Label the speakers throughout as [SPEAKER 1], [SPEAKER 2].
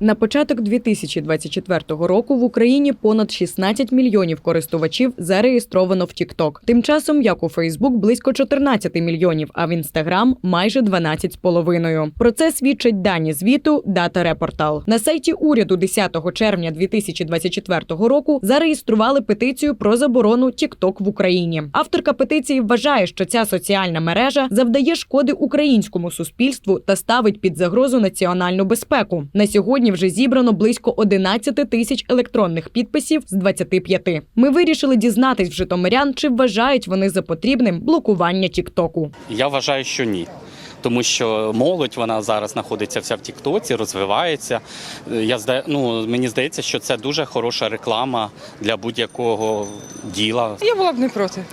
[SPEAKER 1] На початок 2024 року в Україні понад 16 мільйонів користувачів зареєстровано в TikTok. Тим часом, як у Facebook, близько 14 мільйонів, а в Instagram – майже 12,5. Про це свідчать дані звіту Data Репортал. На сайті уряду 10 червня 2024 року зареєстрували петицію про заборону TikTok в Україні. Авторка петиції вважає, що ця соціальна мережа завдає шкоди українському суспільству та ставить під загрозу національну безпеку. На сьогодні вже зібрано близько 11 тисяч електронних підписів з 25. Ми вирішили дізнатись в житомирян, чи вважають вони за потрібним блокування Тіктоку.
[SPEAKER 2] Я вважаю, що ні. Тому що молодь вона зараз знаходиться вся в Тіктоці, розвивається. Я зда... ну, мені здається, що це дуже хороша реклама для будь-якого діла.
[SPEAKER 3] Я була б не проти.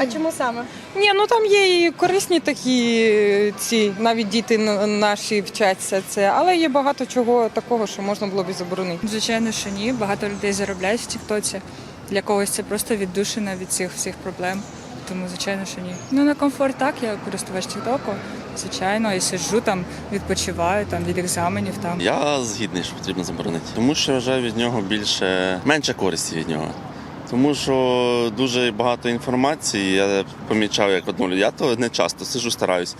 [SPEAKER 4] А чому саме?
[SPEAKER 3] Ні, ну там є і корисні такі е, ці, навіть діти наші вчаться це, але є багато чого такого, що можна було б і заборонити.
[SPEAKER 5] Звичайно, що ні. Багато людей заробляють в Тіктоці. Для когось це просто віддушина від цих всіх проблем. Тому, звичайно, що ні. Ну на комфорт так, я користувач Тіктоку. Звичайно, і сиджу там, відпочиваю там від екзаменів. Там
[SPEAKER 6] Я згідний, що потрібно заборонити. Тому що вважаю від нього більше менше користі від нього. Тому що дуже багато інформації. Я помічав, як одну. Я то не часто сижу, стараюсь.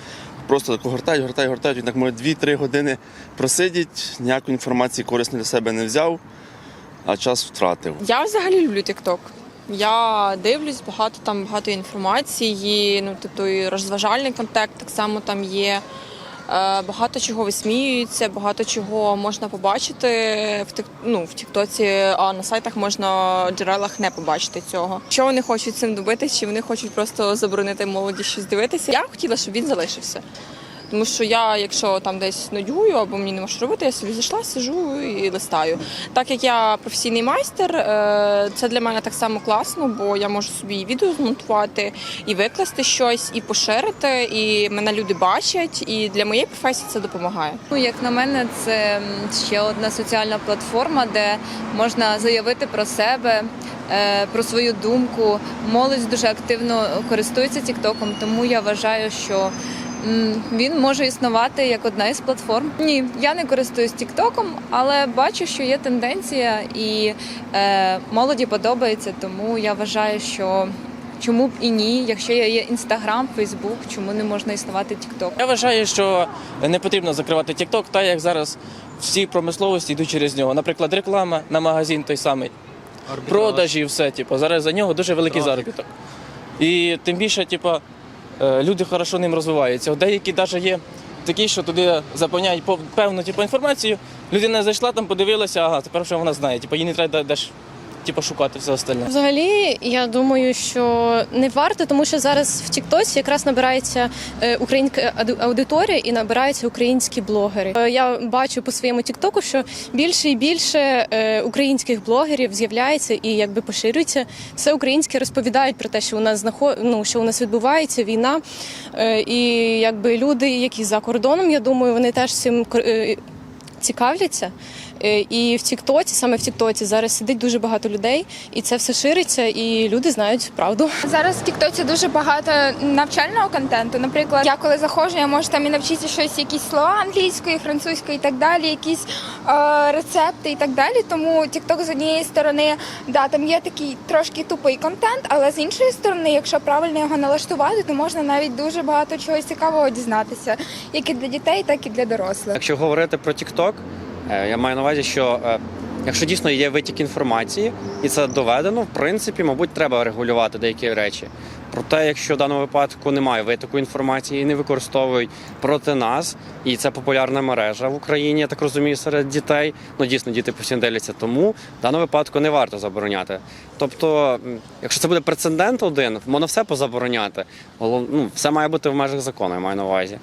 [SPEAKER 6] Просто гортають, гортають, гортають. Він так може 2-3 години просидіть, ніякої інформації корисної для себе не взяв, а час втратив.
[SPEAKER 4] Я взагалі люблю TikTok. Я дивлюсь багато там багато інформації, ну тобто і розважальний контент так само там є. Е, Багато чого висміюється, багато чого можна побачити в тик, ну, в Тіктоці, а на сайтах можна в джерелах не побачити цього. Що вони хочуть цим добитись, чи вони хочуть просто заборонити молоді щось дивитися? Я хотіла, щоб він залишився. Тому що я, якщо там десь нудьгую або мені нема що робити, я собі зайшла, сижу і листаю. Так як я професійний майстер, е, це для мене так само класно, бо я можу собі і відео змонтувати, і викласти щось, і поширити, і мене люди бачать. І для моєї професії це допомагає.
[SPEAKER 7] Ну, як на мене, це ще одна соціальна платформа, де можна заявити про себе, е, про свою думку. Молодь дуже активно користується Тіктоком, тому я вважаю, що він може існувати як одна із платформ. Ні, я не користуюсь Тіктоком, але бачу, що є тенденція, і е, молоді подобається, тому я вважаю, що. Чому б і ні? Якщо є інстаграм, Фейсбук, чому не можна існувати Тікток?
[SPEAKER 8] Я вважаю, що не потрібно закривати TikTok, так як зараз всі промисловості йдуть через нього. Наприклад, реклама на магазин той самий, продажі, все. Типу, зараз за нього дуже великий заробіток. І тим більше, типу, люди хорошо ним розвиваються. Деякі навіть є такі, що туди заповняють пов- певну типу, інформацію. Людина зайшла там, подивилася, ага, тепер що вона знає. Типу, їй не треба десь типу, шукати все остальне.
[SPEAKER 9] Взагалі, я думаю, що не варто, тому що зараз в Тіктоці якраз набирається е, українська аудиторія і набираються українські блогери. Е, Я бачу по своєму Тіктоку, що більше і більше е, українських блогерів з'являється і якби поширюється. Все українське розповідають про те, що у нас знаход... ну, що у нас відбувається війна. І якби люди, які за кордоном, я думаю, вони теж цим цікавляться. Е, І в Тіктоці, саме в Тіктоці, зараз сидить дуже багато людей, і це все шириться, і люди знають правду.
[SPEAKER 10] Зараз в Тіктоці дуже багато навчального контенту. Наприклад, я коли заходжу, я можу там і навчитися щось, якісь слова англійської, французької і так далі, якісь рецепти і так далі. Тому Тікток з однієї сторони, да, там є такий трошки тупий контент, але з іншої сторони, якщо правильно його налаштувати, то можна навіть дуже багато чогось цікавого дізнатися, як і для дітей, так і для дорослих.
[SPEAKER 11] Якщо говорити про TikTok, е, я маю на увазі, що е, якщо дійсно є витік інформації і це доведено, в принципі, мабуть, треба регулювати деякі речі. Проте, якщо в даному випадку немає витоку інформації і не використовують проти нас, і це популярна мережа в Україні, я так розумію, серед дітей. Ну дійсно діти постійно дивляться, тому в даному випадку не варто забороняти. Тобто, якщо це буде прецедент один, можна все позабороняти. Ну, все має бути в межах закону, я маю на увазі.